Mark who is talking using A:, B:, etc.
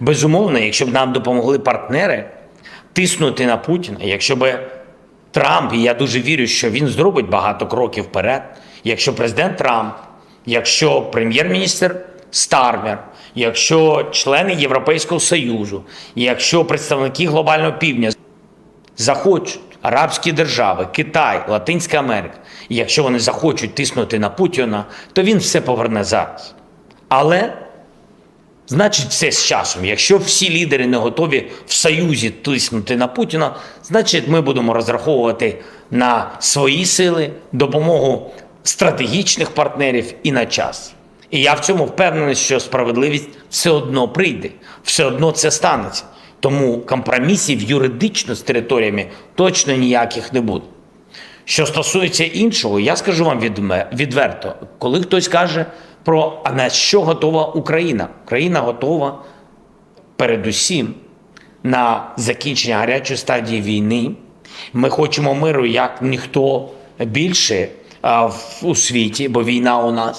A: Безумовно, якщо б нам допомогли партнери тиснути на Путіна, якщо б Трамп, і я дуже вірю, що він зробить багато кроків вперед, якщо президент Трамп, якщо прем'єр-міністр Стармер, якщо члени Європейського Союзу, якщо представники глобального півдня захочуть арабські держави, Китай, Латинська Америка, якщо вони захочуть тиснути на Путіна, то він все поверне зараз. Але значить, все з часом. Якщо всі лідери не готові в союзі тиснути на Путіна, значить, ми будемо розраховувати на свої сили, допомогу стратегічних партнерів і на час. І я в цьому впевнений, що справедливість все одно прийде, все одно це станеться. Тому компромісів юридично з територіями точно ніяких не буде. Що стосується іншого, я скажу вам відверто, коли хтось каже про а на що готова Україна, Україна готова передусім на закінчення гарячої стадії війни. Ми хочемо миру як ніхто більше в- у світі, бо війна у нас.